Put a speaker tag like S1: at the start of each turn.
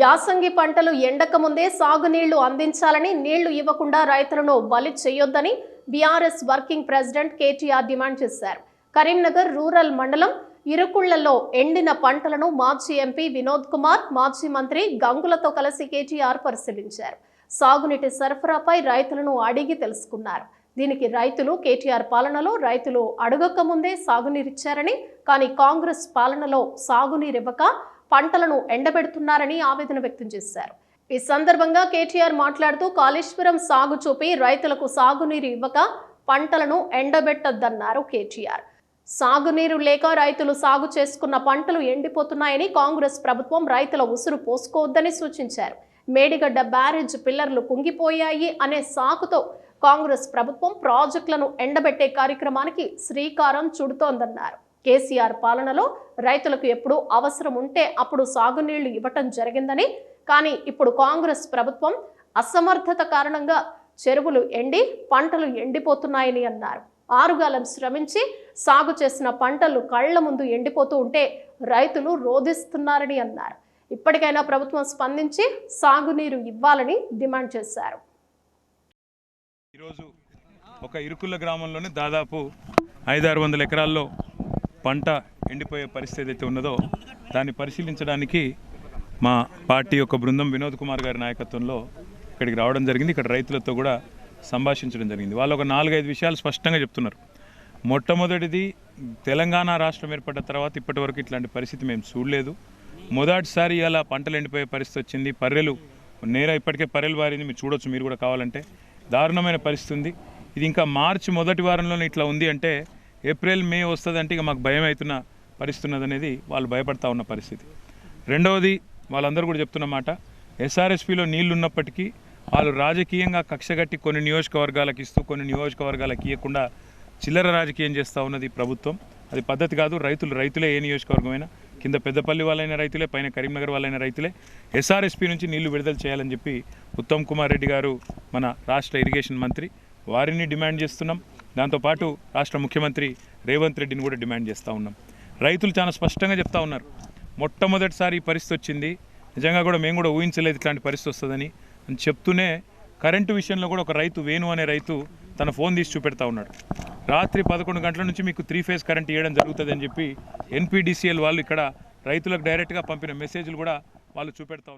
S1: యాసంగి పంటలు ఎండక ముందే సాగునీళ్ళు అందించాలని నీళ్ళు ఇవ్వకుండా రైతులను బలి చేయొద్దని BRS working president KTR demand చేశారు. కరీంనగర్ రూరల్ మండలం ఇరుకుళ్ళలో ఎండిన పంటలను మాజీ ఎంపీ వినోద్ కుమార్ మాజీ మంత్రి గంగులతో కలిసి కేటీఆర్ పరిశీలించారు. సాగునీటి సరఫరాపై రైతులను అడిగి తెలుసుకున్నారు. దీనికి రైతులు కేటీఆర్ పాలనలో రైతులు అడగక ముందే సాగునీరిచ్చారని కానీ కాంగ్రెస్ పాలనలో సాగునీరివ్వక పంటలను ఎండబెడుతున్నారని ఆవేదన వ్యక్తం చేశారు. ఈ సందర్భంగా కేటీఆర్ మాట్లాడుతూ కాళేశ్వరం సాగు చూపి రైతులకు సాగునీరు ఇవ్వక పంటలను ఎండబెట్టొద్దన్నారు కేటీఆర్. సాగునీరు లేక రైతులు సాగు చేసుకున్న పంటలు ఎండిపోతున్నాయని కాంగ్రెస్ ప్రభుత్వం రైతుల ఉసురు పోసుకోవద్దని సూచించారు. మేడిగడ్డ బ్యారేజ్ పిల్లర్లు కుంగిపోయాయి అనే సాకుతో కాంగ్రెస్ ప్రభుత్వం ప్రాజెక్టులను ఎండబెట్టే కార్యక్రమానికి శ్రీకారం చుడుతోందన్నారు. కేసీఆర్ పాలనలో రైతులకు ఎప్పుడు అవసరం ఉంటే అప్పుడు సాగునీళ్ళు ఇవ్వటం జరిగిందని. కానీ ఇప్పుడు కాంగ్రెస్ ప్రభుత్వం అసమర్థత కారణంగా చెరువులు ఎండి పంటలు ఎండిపోతున్నాయని అన్నారు. ఆరుగాలం శ్రమించి సాగు చేసిన పంటలు కళ్ళ ముందు ఎండిపోతూ ఉంటే రైతులు రోధిస్తున్నారని అన్నారు. ఇప్పటికైనా ప్రభుత్వం స్పందించి సాగునీరు ఇవ్వాలని డిమాండ్ చేశారు.
S2: ఈరోజు ఒక ఇరుకుల గ్రామంలోనే దాదాపు ఐదారు వందల ఎకరాల్లో పంట ఎండిపోయే పరిస్థితి అయితే ఉన్నదో దాన్ని పరిశీలించడానికి మా పార్టీ యొక్క బృందం వినోద్ కుమార్ గారి నాయకత్వంలో ఇక్కడికి రావడం జరిగింది. ఇక్కడ రైతులతో కూడా సంభాషించడం జరిగింది. వాళ్ళు ఒక నాలుగైదు విషయాలు స్పష్టంగా చెప్తున్నారు. మొట్టమొదటిది తెలంగాణ రాష్ట్రం ఏర్పడ్డ తర్వాత ఇప్పటివరకు ఇట్లాంటి పరిస్థితి మేము చూడలేదు. మొదటిసారి ఇలా పంటలు ఎండిపోయే పరిస్థితి వచ్చింది. పర్రెలు నేర ఇప్పటికే పర్రెలు వారింది. మీరు చూడొచ్చు మీరు కూడా కావాలంటే. దారుణమైన పరిస్థితి ఉంది. ఇది ఇంకా మార్చి మొదటి వారంలోనే ఇట్లా ఉంది అంటే ఏప్రిల్ మే వస్తుంది అంటే ఇక మాకు భయం అవుతున్న పరిస్థితున్నది అనేది వాళ్ళు భయపడతా ఉన్న పరిస్థితి. రెండవది వాళ్ళందరూ కూడా చెప్తున్న మాట ఎస్ఆర్ఎస్పిలో నీళ్ళు ఉన్నప్పటికీ వాళ్ళు రాజకీయంగా కక్షగట్టి కొన్ని నియోజకవర్గాలకు ఇస్తూ కొన్ని నియోజకవర్గాలకు ఇవ్వకుండా చిల్లర రాజకీయం చేస్తూ ఉన్నది ప్రభుత్వం. అది పద్ధతి కాదు రైతులు రైతులే ఏ నియోజకవర్గమైనా కింద పెద్దపల్లి వాళ్ళైన రైతులే పైన కరీంనగర్ వాళ్ళైన రైతులే ఎస్ఆర్ఎస్పి నుంచి నీళ్ళు విడుదల చేయాలని చెప్పి ఉత్తమ్ కుమార్ రెడ్డి గారు మన రాష్ట్ర ఇరిగేషన్ మంత్రి వారిని డిమాండ్ చేస్తున్నాం. దాంతోపాటు రాష్ట్ర ముఖ్యమంత్రి రేవంత్ రెడ్డిని కూడా డిమాండ్ చేస్తూ ఉన్నాం. రైతులు చాలా స్పష్టంగా చెప్తా ఉన్నారు. మొట్టమొదటిసారి ఈ పరిస్థితి వచ్చింది. నిజంగా కూడా మేము కూడా ఊహించలేదు ఇట్లాంటి పరిస్థితి వస్తుందని. అని చెప్తూనే కరెంటు విషయంలో కూడా ఒక రైతు వేణు అనే రైతు తన ఫోన్ తీసి చూపెడతా ఉన్నాడు. రాత్రి పదకొండు గంటల నుంచి మీకు త్రీ ఫేజ్ కరెంట్ ఇవ్వడం జరుగుతుందని చెప్పి ఎన్పీడీసీఎల్ వాళ్ళు ఇక్కడ రైతులకు డైరెక్ట్గా పంపిన మెసేజ్లు కూడా వాళ్ళు చూపెడతా ఉన్నారు.